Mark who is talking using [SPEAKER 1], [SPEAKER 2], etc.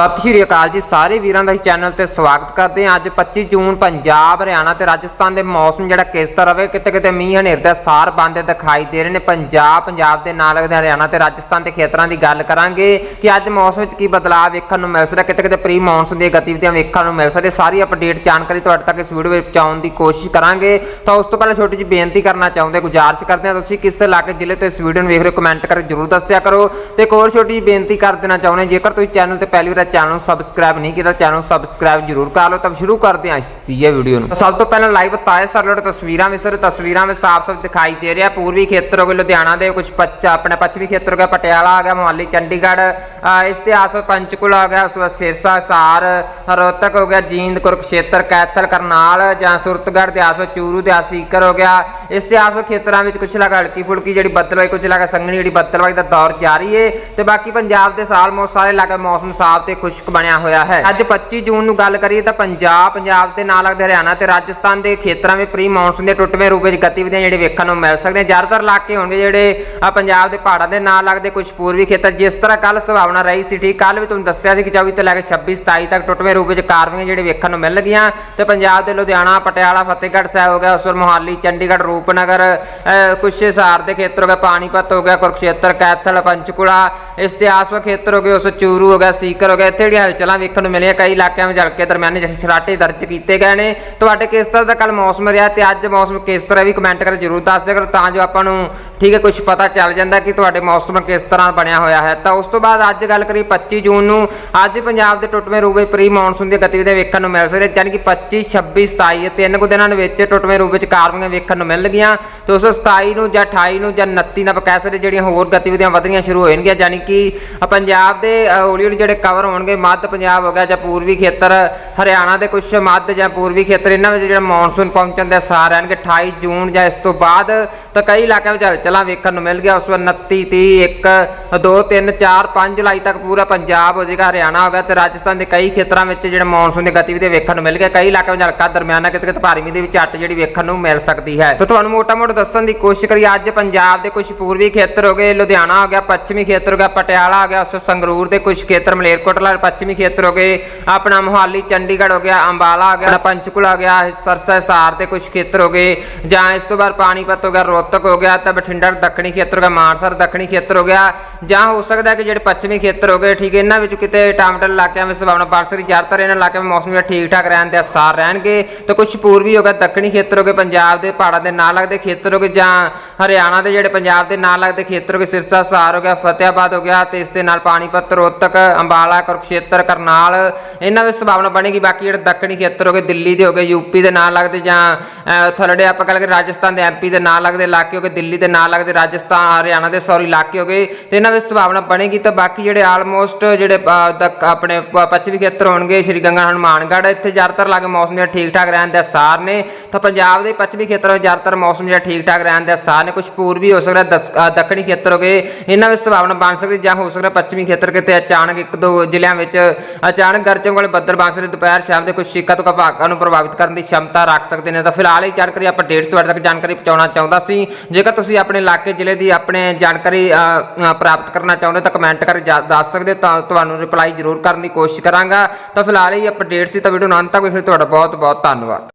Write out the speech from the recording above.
[SPEAKER 1] ਸਤਿ ਸ਼੍ਰੀ ਅਕਾਲ ਜੀ ਸਾਰੇ ਵੀਰਾਂ ਦਾ ਇਸ ਚੈਨਲ ਤੇ ਸਵਾਗਤ ਕਰਦੇ ਹਾਂ। ਅੱਜ 25 ਜੂਨ ਪੰਜਾਬ ਹਰਿਆਣਾ ਤੇ ਰਾਜਸਥਾਨ ਦੇ ਮੌਸਮ ਜਿਹੜਾ ਕਿਸ ਤਰ੍ਹਾਂ ਰਵੇ ਕਿਤੇ ਕਿਤੇ ਮੀਂਹ ਹਨੇਰ ਦਾ ਸਾਰ ਬੰਦੇ ਦਿਖਾਈ ਦੇ ਰਹੇ ਨੇ। ਪੰਜਾਬ ਪੰਜਾਬ ਦੇ ਨਾਲ ਲੱਗਦੇ ਹਰਿਆਣਾ ਤੇ ਰਾਜਸਥਾਨ ਦੇ ਖੇਤਰਾਂ ਦੀ ਗੱਲ ਕਰਾਂਗੇ ਕਿ ਅੱਜ ਮੌਸਮ ਵਿੱਚ ਕੀ ਬਦਲਾਅ ਵੇਖਣ ਨੂੰ ਮਿਲ ਸਕਦਾ ਕਿਤੇ ਕਿਤੇ ਪ੍ਰੀ ਮੌਨਸੂਨ ਦੀਆਂ ਗਤੀਵਿਧੀਆਂ ਵੇਖਣ ਨੂੰ ਮਿਲ ਸਕਦੀ। ਸਾਰੀ ਅਪਡੇਟ ਜਾਣਕਾਰੀ ਤੁਹਾਡੇ ਤੱਕ ਇਸ ਵੀਡੀਓ ਵਿੱਚ ਪਹੁੰਚਾਉਣ ਦੀ ਕੋਸ਼ਿਸ਼ ਕਰਾਂਗੇ। ਤਾਂ ਉਸ ਤੋਂ ਪਹਿਲਾਂ ਛੋਟੀ ਜਿਹੀ ਬੇਨਤੀ ਕਰਨਾ ਚਾਹੁੰਦੇ ਗੁਜ਼ਾਰਿਸ਼ ਕਰਦੇ ਹਾਂ। ਤੁਸੀਂ ਕਿਸ ਇਲਾਕੇ ਜ਼ਿਲ੍ਹੇ ਤੋਂ ਇਸ ਵੀਡੀਓ ਨੂੰ ਵੇਖ ਰਹੇ ਹੋ ਕਮੈਂਟ ਕਰਕੇ ਜਰੂਰ ਦੱਸਿਆ ਕਰੋ। ਤੇ ਇੱਕ ਹੋਰ ਛੋਟੀ ਜਿਹੀ ਬੇਨਤੀ ਕਰ ਦੇਣਾ ਚਾਹੁੰਦੇ ਹਾਂ, ਜੇਕਰ ਤੁਸੀਂ ਚੈਨਲ ਤੇ ਪਹਿਲੀ ਵਾਰ ਚੈਨਲ ਨੂੰ ਸਬਸਕ੍ਰਾਈਬ ਨਹੀਂ ਕੀਤਾ ਚੈਨਲ ਨੂੰ ਸਬਸਕ੍ਰਾਈਬ ਜਰੂਰ ਕਰ ਲਓ। ਤਾਂ ਸ਼ੁਰੂ ਕਰਦੇ ਹਾਂ ਇਸ ਦੀ ਵੀਡੀਓ ਨੂੰ। ਸਭ ਤੋਂ ਪਹਿਲਾਂ ਲਾਈਵ ਤਾਏ ਸਰਲੜ ਤਸਵੀਰਾਂ ਵਿੱਚ, ਸਰ ਤਸਵੀਰਾਂ ਵਿੱਚ ਸਾਫ਼-ਸਾਫ਼ ਦਿਖਾਈ ਦੇ ਰਿਹਾ। ਪੂਰਬੀ ਖੇਤਰ ਹੋ ਗਏ ਲੁਧਿਆਣਾ ਦੇ ਕੁਝ ਪੱਛਾ ਆਪਣੇ ਪੱਛਮੀ ਖੇਤਰ ਹੋ ਗਿਆ, ਪਟਿਆਲਾ ਆ ਗਿਆ, ਮੋਹਾਲੀ, ਚੰਡੀਗੜ੍ਹ ਅਹ ਇਸ ਤੇ ਆਸ ਪੰਚਕੂਲਾ ਆ ਗਿਆ, ਉਸ ਸਿਰਸਾ, ਸਾਰ, ਰੋਹਤਕ ਹੋ ਗਿਆ, ਜੀਂਦ, ਕੁਰਕਸ਼ੇਤਰ, ਕੈਥਲ, ਕਰਨਾਲ ਜਾਂ ਸੁਰਤਗੜ੍ਹ ਦੇ ਆਸ ਚੂਰੂ ਦੇ ਆਸ ਸੀਕਰ ਹੋ ਗਿਆ। ਇਸ ਤੇ ਆਸ ਖੇਤਰਾਂ ਵਿੱਚ ਕੁਝ ਲਗਾ ਹਲਕੀ ਫੁਲਕੀ ਜਿਹੜੀ ਬੱਦਲਵਾਈ ਕੁਝ ਲਗਾ ਸੰਘਣੀ ਜਿਹੜੀ ਬੱਦਲਵਾਈ ਦਾ ਦੌਰ ਜਾਰੀ ਹੈ ਤੇ ਬਾਕੀ ਪੰਜਾਬ ਦੇ ਸਾਲ ਮੌਸਮ ਸਾਰੇ ਇਲਾਕੇ ਮੌਸਮ ਸਾਫ਼ ਤੇ ਖੁਸ਼ਕ ਬਣਿਆ ਹੋਇਆ ਹੈ। ਅੱਜ 25 ਜੂਨ ਨੂੰ ਗੱਲ ਕਰੀਏ ਤਾਂ ਪੰਜਾਬ ਪੰਜਾਬ ਦੇ ਨਾਲ ਲੱਗਦੇ ਹਰਿਆਣਾ ਤੇ ਰਾਜਸਥਾਨ ਦੇ ਖੇਤਰਾਂ ਵਿੱਚ ਪ੍ਰੀ ਮੌਨਸੂਨ ਦੇ ਟੁੱਟਵੇਂ ਰੂਪ ਵਿੱਚ ਗਤੀਵਿਧੀਆਂ ਜਿਹੜੇ ਵੇਖਣ ਨੂੰ ਮਿਲ ਸਕਦੀਆਂ ਜ਼ਿਆਦਾਤਰ ਇਲਾਕੇ ਹੋਣਗੇ ਜਿਹੜੇ ਪੰਜਾਬ ਦੇ ਪਹਾੜਾਂ ਦੇ ਨਾਲ ਲੱਗਦੇ ਕੁਝ ਪੂਰਬੀ ਖੇਤਰ, ਜਿਸ ਤਰ੍ਹਾਂ ਕੱਲ ਸੰਭਾਵਨਾ ਰਹੀ ਸੀ, ਠੀਕ ਕੱਲ ਵੀ ਤੁਹਾਨੂੰ ਦੱਸਿਆ ਸੀ ਕਿ 24 ਤੋਂ ਲੈ ਕੇ 26 27 ਤੱਕ ਟੁੱਟਵੇਂ ਰੂਪ ਵਿੱਚ ਕਾਰਵਾਈਆਂ ਜਿਹੜੇ ਵੇਖਣ ਨੂੰ ਮਿਲ ਗਈਆਂ। ਤੇ ਪੰਜਾਬ ਦੇ ਲੁਧਿਆਣਾ, ਪਟਿਆਲਾ, ਫਤਿਹਗੜ੍ਹ ਸਾਹਿਬ ਹੋ ਗਿਆ, ਉਸ ਤੋਂ ਮੋਹਾਲੀ, ਚੰਡੀਗੜ੍ਹ, ਰੂਪਨਗਰ ਅਹ ਕੁਛ ਹਿਸਾਰ ਦੇ ਖੇਤਰ ਹੋ ਗਿਆ ਪਾਣੀਪਤ ਹੋ ਗਿਆ, ਕੁਰਕਸ਼ੇਤਰ, ਕੈਥਲ, ਪੰਚਕੁਲਾ ਇਸ ਤੇ ਆਸ-ਪਾਸ ਖੇਤਰ ਹੋ ਗਏ, ਉਸ ਚੂਰੂ ਹੋ ਗਿਆ, ਸੀਕਰ ਹੋ ਗਿਆ ਇੱਥੇ ਜਿਹੜੀਆਂ ਹਲਚਲਾਂ ਵੇਖਣ ਨੂੰ ਮਿਲੀਆਂ ਕਈ ਇਲਾਕਿਆਂ ਵਿੱਚ ਹਲਕੇ ਦਰਮਿਆਨੇ ਜਿਹੜੇ ਸਰਾਟੇ ਦਰਜ ਕੀਤੇ ਗਏ ਨੇ। ਤੁਹਾਡੇ ਕਿਸ ਤਰ੍ਹਾਂ ਦਾ ਕੱਲ ਮੌਸਮ ਰਿਹਾ ਤੇ ਅੱਜ ਮੌਸਮ ਕਿਸ ਤਰ੍ਹਾਂ ਵੀ ਕਮੈਂਟ ਕਰਕੇ ਜਰੂਰ ਦੱਸ ਦਿਆ ਕਰੋ ਤਾਂ ਜੋ ਆਪਾਂ ਨੂੰ ਠੀਕ ਹੈ ਕੁਝ ਪਤਾ ਚੱਲ ਜਾਂਦਾ ਕਿ ਤੁਹਾਡੇ ਮੌਸਮ ਕਿਸ ਤਰ੍ਹਾਂ ਬਣਿਆ ਹੋਇਆ ਹੈ। ਤਾਂ ਉਸ ਤੋਂ ਬਾਅਦ ਅੱਜ ਗੱਲ ਕਰੀ 25 ਜੂਨ ਨੂੰ। ਅੱਜ ਪੰਜਾਬ ਦੇ ਟੁੱਟਵੇਂ ਰੂਪ ਵਿੱਚ ਪ੍ਰੀ ਮੌਨਸੂਨ ਦੀਆਂ ਗਤੀਵਿਧੀਆਂ ਵੇਖਣ ਨੂੰ ਮਿਲ ਸਕਦੀਆਂ ਯਾਨੀ ਕਿ 25 26 27 ਇਹ ਤਿੰਨ ਕੁ ਦਿਨਾਂ ਦੇ ਵਿੱਚ ਟੁੱਟਵੇਂ ਰੂਪ ਵਿੱਚ ਕਾਰਵਾਈਆਂ ਵੇਖਣ ਨੂੰ ਮਿਲਣਗੀਆਂ। ਗਈਆਂ ਉਸ 27 ਨੂੰ ਜਾਂ 28 ਨੂੰ ਜਾਂ 29 ਨੂੰ ਆਪਾਂ ਕਹਿ ਸਕਦੇ ਜਿਹੜੀਆਂ ਹੋਰ ਗਤੀਵਿਧੀਆਂ ਵਧਣੀਆਂ ਸ਼ੁਰੂ ਹੋ ਜਾਣਗੀਆਂ ਯਾਨੀ ਕਿ ਪੰਜਾਬ ਦੇ ਹੌਲੀ ਹੌਲੀ ਜਿਹੜੇ ਕਵਰ ਹੋਣਗੇ, ਮੱਧ ਪੰਜਾਬ ਹੋ ਗਿਆ ਜਾਂ ਪੂਰਬੀ ਖੇਤਰ, ਹਰਿਆਣਾ ਦੇ ਕੁਝ ਮੱਧ ਜਾਂ ਪੂਰਬੀ ਖੇਤਰ, ਇਹਨਾਂ ਵਿੱਚ ਜਿਹੜਾ ਮੌਨਸੂਨ ਪਹੁੰਚਣ ਦੇ ਆਸਾਰ ਰਹਿਣਗੇ 28 ਜੂਨ ਜਾਂ ਇਸ ਤੋਂ ਬਾਅਦ, ਤਾਂ ਕਈ ਇਲਾਕਿਆਂ ਵਿੱਚ ਹਲਚਲਾਂ ਵੇਖਣ ਨੂੰ ਮਿਲ ਗਿਆ, ਉਸ ਵਾਰ 29 30 1 2 3 4 5 ਜੁਲਾਈ ਤੱਕ ਪੂਰਾ ਪੰਜਾਬ ਹੋ ਜਾਏਗਾ, ਹਰਿਆਣਾ ਹੋ ਗਿਆ ਤੇ ਰਾਜਸਥਾਨ ਦੇ ਕਈ ਖੇਤਰਾਂ ਵਿੱਚ ਜਿਹੜਾ ਮੌਨਸੂਨ ਦੀ ਗਤੀਵਿਧੀ ਵੇਖਣ ਨੂੰ ਮਿਲ ਗਿਆ, ਕਈ ਇਲਾਕਿਆਂ ਵਿੱਚ ਹਲਕਾ ਦਰਮਿਆਨਾ ਕਿਤੇ ਕਿਤੇ ਭਾਰੀ ਮੀਂਹ ਦੀ ਵੀ ਝੱਟ ਜਿਹੜੀ ਵੇਖਣ ਨੂੰ ਮਿਲ ਸਕਦੀ ਹੈ। ਤਾਂ ਤੁਹਾਨੂੰ ਮੋਟਾ-ਮੋਟਾ ਦੱਸਣ ਦੀ ਕੋਸ਼ਿਸ਼ ਕਰੀ ਅੱਜ ਪੰਜਾਬ ਦੇ ਕੁਝ ਪੂਰਬੀ ਖੇਤਰ ਹੋ ਗਏ, ਲੁਧਿਆਣਾ ਹੋ ਗਿਆ, ਪੱਛਮੀ ਖੇਤਰ ਹੋ ਗਿਆ, ਪਟਿਆਲਾ ਹੋ ਗਿਆ, ਉਸ ਸੰਗਰੂਰ ਦੇ ਕੁਝ ਖੇਤਰ, ਮਲੇਰਕੋਟ ਮਲੇਰਕੋਟਲਾ ਪੱਛਮੀ ਖੇਤਰ ਹੋ ਗਏ, ਆਪਣਾ ਮੋਹਾਲੀ, ਚੰਡੀਗੜ੍ਹ ਹੋ ਗਿਆ, ਅੰਬਾਲਾ ਹੋ ਗਿਆ ਪੰਚਕੂਲਾ ਹੋ ਗਿਆ ਸਰਸਾ ਹਿਸਾਰ ਦੇ ਕੁਝ ਖੇਤਰ ਹੋ ਗਏ, ਜਾਂ ਇਸ ਤੋਂ ਬਾਅਦ ਪਾਣੀਪਤ ਹੋ ਗਿਆ, ਰੋਹਤਕ ਹੋ ਗਿਆ, ਤਾਂ ਬਠਿੰਡਾ ਦੱਖਣੀ ਖੇਤਰ ਹੋ ਗਿਆ ਮਾਨਸਰ ਦੱਖਣੀ ਖੇਤਰ ਹੋ ਗਿਆ, ਜਾਂ ਹੋ ਸਕਦਾ ਕਿ ਜਿਹੜੇ ਪੱਛਮੀ ਖੇਤਰ ਹੋ ਗਏ, ਠੀਕ ਹੈ, ਇਹਨਾਂ ਵਿੱਚ ਕਿਤੇ ਟਾਮਟਲ ਇਲਾਕਿਆਂ ਵਿੱਚ ਸੰਭਾਵਨਾ ਬਣ ਸਕਦੀ ਜ਼ਿਆਦਾਤਰ ਇਹਨਾਂ ਇਲਾਕਿਆਂ ਵਿੱਚ ਮੌਸਮ ਜਿਹੜਾ ਠੀਕ ਠਾਕ ਰਹਿਣ ਦੇ ਅਸਾਰ ਰਹਿਣਗੇ, ਤੇ ਕੁਝ ਪੂਰਬੀ ਹੋ ਗਿਆ, ਦੱਖਣੀ ਖੇਤਰ ਹੋ ਗਏ, ਪੰਜਾਬ ਦੇ ਪਹਾੜਾਂ ਦੇ ਨਾਲ ਲੱਗਦੇ ਖੇਤਰ ਹੋ ਗਏ, ਜਾਂ ਹਰਿਆਣਾ ਦੇ ਜਿਹੜੇ ਪੰਜਾਬ ਦੇ ਨਾਲ ਲੱਗਦੇ ਖੇਤਰ ਹੋ ਗਏ, ਸਿਰਸਾ ਹਿਸਾਰ ਹੋ ਗਿਆ ਫਤਿਆਬਾਦ ਹੋ ਗਿਆ, ਤੇ ਇਸ ਦੇ ਨਾਲ ਪਾਣੀਪਤ, ਰੋਹਤਕ, ਅੰਬਾਲਾ ਖੇਤਰ ਕਰਨਾਲ ਇਹਨਾਂ ਵਿੱਚ ਸੰਭਾਵਨਾ ਬਣੇਗੀ। ਬਾਕੀ ਜਿਹੜੇ ਦੱਖਣੀ ਖੇਤਰ ਹੋ ਗਏ ਦਿੱਲੀ ਦੇ ਹੋ ਗਏ ਯੂਪੀ ਦੇ ਨਾਲ ਲੱਗਦੇ ਜਾਂ ਅਹ, ਥਲੜੇ ਆਪਾਂ ਗੱਲ ਕਰੀਏ ਰਾਜਸਥਾਨ ਦੇ ਐਮਪੀ ਦੇ ਨਾਲ ਲੱਗਦੇ ਇਲਾਕੇ ਹੋ ਗਏ ਦਿੱਲੀ ਦੇ ਨਾਲ ਲੱਗਦੇ ਰਾਜਸਥਾਨ ਹਰਿਆਣਾ ਦੇ ਸੌਰੀ ਇਲਾਕੇ ਹੋ ਗਏ ਤੇ ਇਹਨਾਂ ਵਿੱਚ ਸੰਭਾਵਨਾ ਬਣੇਗੀ। ਤਾਂ ਬਾਕੀ ਜਿਹੜੇ ਆਲਮੋਸਟ ਜਿਹੜੇ ਆਪਣੇ ਪੱਛਮੀ ਖੇਤਰ ਹੋਣਗੇ ਸ਼੍ਰੀ ਗੰਗਾ ਹਨੂਮਾਨਗੜ੍ਹ ਇੱਥੇ ਜ਼ਿਆਦਾਤਰ ਲੱਗੇ ਮੌਸਮ ਜਿਹੜਾ ਠੀਕ ਠਾਕ ਰਹਿਣ ਦੇ ਆਸਾਰ ਨੇ। ਤਾਂ ਪੰਜਾਬ ਦੇ ਪੱਛਮੀ ਖੇਤਰਾਂ ਵਿੱਚ ਜ਼ਿਆਦਾਤਰ ਮੌਸਮ ਜਿਹੜਾ ਠੀਕ ਠਾਕ ਰਹਿਣ ਦੇ ਸਾਰ ਨੇ। ਕੁਝ ਪੂਰਬੀ ਹੋ ਸਕਦਾ ਦਸ- ਦੱਖਣੀ ਖੇਤਰ ਹੋ ਗਏ ਇਹਨਾਂ ਵਿੱਚ ਸੰਭਾਵਨਾ ਬਣ ਸਕਦੀ ਜਾਂ ਹੋ ਸਕਦਾ ਪੱਛਮੀ ਖੇਤਰ ਕਿਤੇ ਅਚਾਨਕ ਇੱਕ ਦੋ ਜ਼ਿਲ੍ਹਿਆਂ ਵਿੱਚ ਅਚਾਨਕ ਗਰਜਣ ਵਾਲੇ ਬੱਦਲ ਬਾਂਸਰੇ ਦੁਪਹਿਰ ਸ਼ਾਮ ਦੇ ਕੁਝ ਛਿੱਕਾ ਤੋਂ ਭਾਗਾਂ ਨੂੰ ਪ੍ਰਭਾਵਿਤ ਕਰਨ ਦੀ ਸ਼ਮਤਾ ਰੱਖ ਸਕਦੇ ਨੇ। ਤਾਂ ਫਿਲਹਾਲ ਇਹ ਜਾਣਕਾਰੀ ਅਪਡੇਟਸ ਤੁਹਾਡੇ ਤੱਕ ਜਾਣਕਾਰੀ ਪਹੁੰਚਾਉਣਾ ਚਾਹੁੰਦਾ ਸੀ। ਜੇਕਰ ਤੁਸੀਂ ਆਪਣੇ ਇਲਾਕੇ ਜ਼ਿਲ੍ਹੇ ਦੀ ਆਪਣੇ ਜਾਣਕਾਰੀ ਪ੍ਰਾਪਤ ਕਰਨਾ ਚਾਹੁੰਦੇ ਤਾਂ ਕਮੈਂਟ ਕਰਕੇ ਜਾ- ਦੱਸ ਸਕਦੇ ਹੋ ਤਾਂ ਤੁਹਾਨੂੰ ਰਿਪਲਾਈ ਜ਼ਰੂਰ ਕਰਨ ਦੀ ਕੋਸ਼ਿਸ਼ ਕਰਾਂਗਾ। ਤਾਂ ਫਿਲਹਾਲ ਇਹ ਅਪਡੇਟਸ ਸੀ ਤਾਂ ਵੀਡੀਓ ਨੂੰ ਅੰਤ ਤੱਕ ਵੇਖਣ ਲਈ ਤੁਹਾਡਾ ਬਹੁਤ ਬਹੁਤ ਧੰਨਵਾਦ।